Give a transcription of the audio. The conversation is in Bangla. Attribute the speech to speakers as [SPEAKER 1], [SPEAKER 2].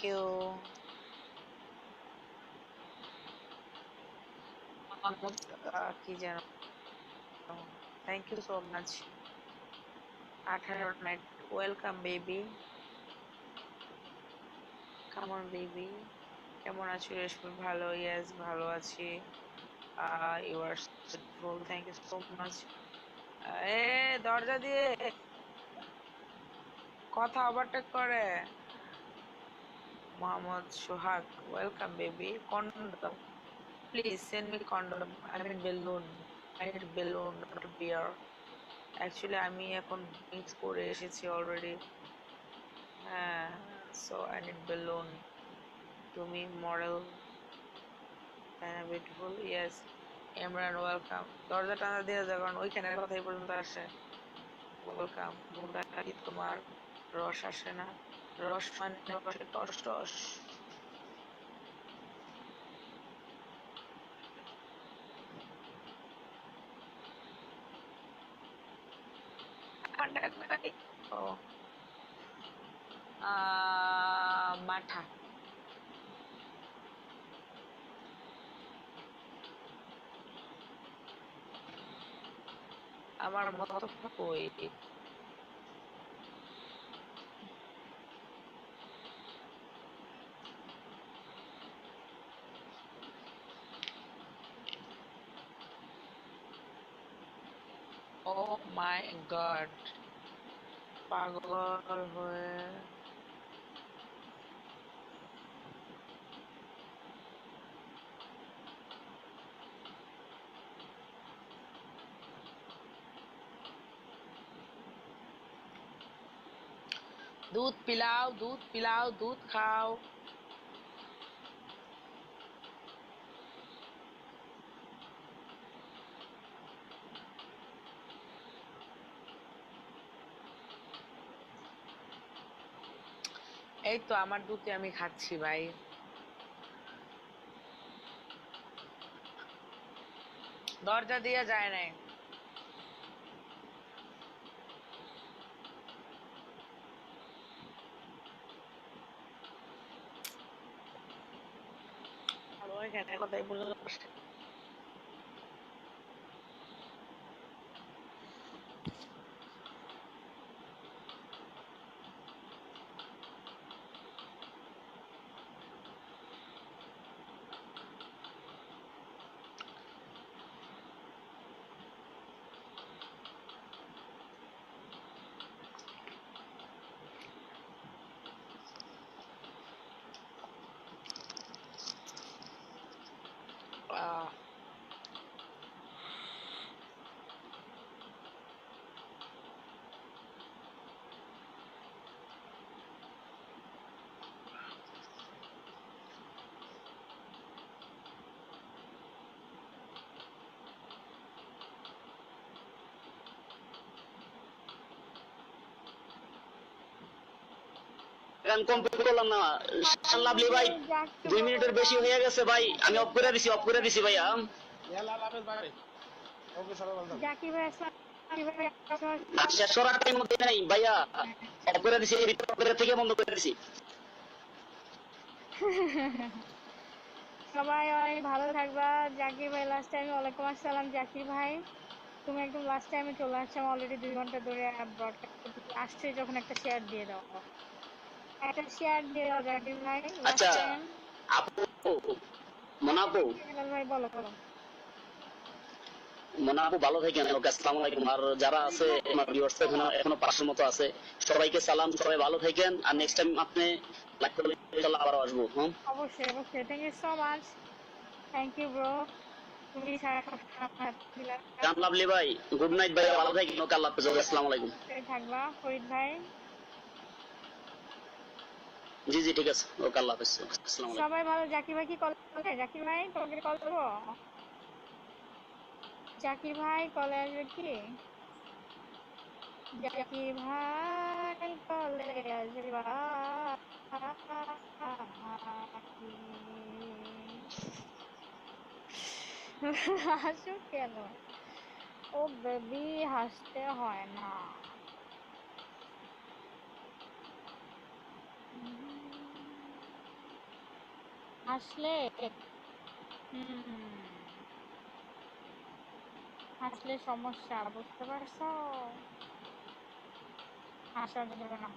[SPEAKER 1] ইউ কি যেন থ্যাংক ইউ সো মাচ আঠারো নাইট ওয়েলকাম বেবি কেমন আছো? রেশমি, ভালো ইয়েস ভালো আছি। You R thank you so much এ, দরজা দিয়ে। কথা ওভারটেক করে। Mohammad Sohag welcome baby condom please send me condom I mean balloon I need balloon not beer actually আমি এখন মিক্স করে এসেছি অলরেডি হ্যাঁ সো আই নিড বেলুন তুমি মডেল তাই বিউটিফুল ইয়েস ইমরান ওয়েলকাম দরজা টানা দিয়ে যাও, কারণ ওইখানের কথাই পর্যন্ত আসে। ওয়েলকাম বুমরা তোমার রস আসে না। রস মানে টস টস মাঠা। আমার মত কই? ओ माय गॉड पागल हुए दूध पिलाओ दूध पिलाओ दूध खाओ। এই তো আমার দুধে আমি খাচ্ছি ভাই। দরজা দিয়ে যায় নাই। কথাই বলল
[SPEAKER 2] গান কমপ্লিট করলাম না। লাভলি ভাই, দুই মিনিটের বেশি হয়ে গেছে ভাই। আমি অফ করে দিছি অফ করে দিছি ভাইয়া। শেষ করার টাইম মধ্যে ভাইয়া। অফ করে দিছি রিপোর্ট থেকে বন্ধ করে দিছি।
[SPEAKER 3] সবাই অনেক ভালো থাকবা। জাকির ভাই লাস্ট টাইমে ওয়ালাইকুম আসসালাম, জাকির ভাই। তুমি একদম লাস্ট টাইমে চলে আসছো অলরেডি দুই ঘণ্টা ধরে ব্রডকাস্ট আসছে যখন একটা শেয়ার দিয়ে দাও। একটা শেয়ার দিয়ে দাও ভাই
[SPEAKER 2] আচ্ছা আপু মনাপু
[SPEAKER 3] ভাই বলো বলো।
[SPEAKER 2] মনাপু ভালো থাকেন। ওকে আসসালামু আলাইকুম। আর যারা আছে আমার ভিউয়ার্স এখনও এখনও পাঁচশোর মতো আছে সবাইকে সালাম সবাই ভালো থাকেন। আর নেক্সট টাইম আপনি লাইক করলে ইনশাআল্লাহ আবার আসব
[SPEAKER 3] অবশ্যই অবশ্যই। Thank you so much thank you bro তুমি সারা
[SPEAKER 2] জান লাভলি ভাই গুড নাইট ভাই ভালো থাকেন। ওকে আল্লাহ হাফেজ। আসসালামু আলাইকুম।
[SPEAKER 3] থাকবা ফরিদ ভাই।
[SPEAKER 2] জি জি, ঠিক আছে। ওকে, আল্লাহ হাফেজ। আসসালামু আলাইকুম।
[SPEAKER 3] সবাই ভালো? জাকির ভাই কি কল করে জাকির ভাই, তোমাকে কল জাকির ভাই, কলে আসবে কি? জাকির ভাই, কলে আসবে। হাসো কেন? ও বেবি, হাসতে হয় না। হাসলে হাসলে সমস্যা বুঝতে পারছ? হাসা যাবে না।